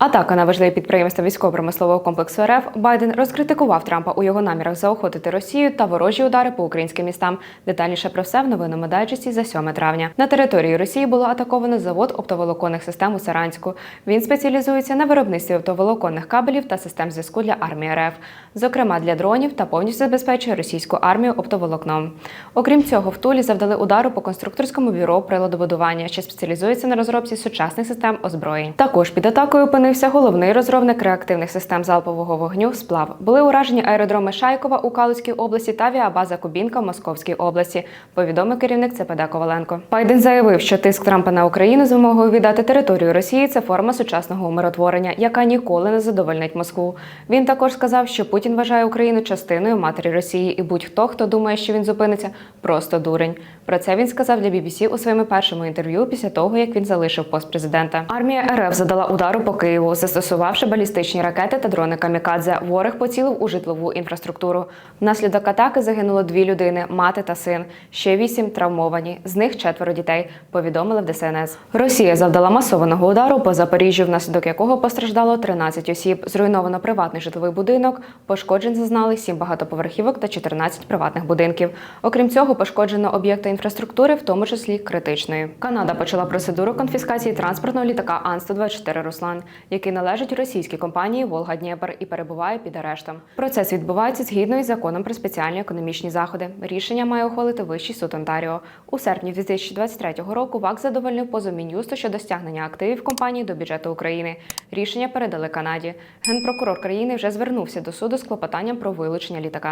Атака на важливі підприємства військово-промислового комплексу РФ Байден розкритикував Трампа у його намірах заохотити Росію та ворожі удари по українським містам. Детальніше про все в новинному дайджесті за 7 травня. На території Росії було атаковано завод оптоволоконних систем у Саранську. Він спеціалізується на виробництві оптоволоконних кабелів та систем зв'язку для армії РФ, зокрема для дронів та повністю забезпечує російську армію оптоволокном. Окрім цього, в Тулі завдали удару по конструкторському бюро приладобудування, що спеціалізується на розробці сучасних систем озброєнь. Також під атакою опинився головний розробник реактивних систем залпового вогню сплав. Були уражені аеродроми Шайкова у Калузькій області та авіабаза Кубінка в Московській області. Повідомив керівник ЦПД Коваленко. Байден заявив, що тиск Трампа на Україну з вимогою віддати територію Росії це форма сучасного умиротворення, яка ніколи не задовольнить Москву. Він також сказав, що Путін вважає Україну частиною матері Росії, і будь-хто, хто думає, що він зупиниться, просто дурень. Про це він сказав для BBC у своєму першому інтерв'ю після того, як він залишив пост президента. Армія РФ задала удару по Києву, застосувавши балістичні ракети та дрони камікадзе. Ворог поцілив у житлову інфраструктуру. Внаслідок атаки загинуло дві людини мати та син. Ще вісім травмовані. З них четверо дітей. Повідомили в ДСНС. Росія завдала масованого удару по Запоріжжю, внаслідок якого постраждало 13 осіб. Зруйновано приватний житловий будинок. Пошкоджень зазнали 7 багатоповерхівок та 14 приватних будинків. Окрім цього, пошкоджено об'єкти інфраструктури, в тому числі критичної. Канада почала процедуру конфіскації транспортного літака Ан-124 Руслан, який належить російській компанії Волга Дніпр і перебуває під арештом. Процес відбувається згідно із законом про спеціальні економічні заходи. Рішення має ухвалити Вищий суд Онтаріо. У серпні 2023 року ВАК задовольнив позов Мін'юсту щодо стягнення активів компанії до бюджету України. Рішення передали Канаді. Генпрокурор країни вже звернувся до суду з клопотанням про вилучення літака.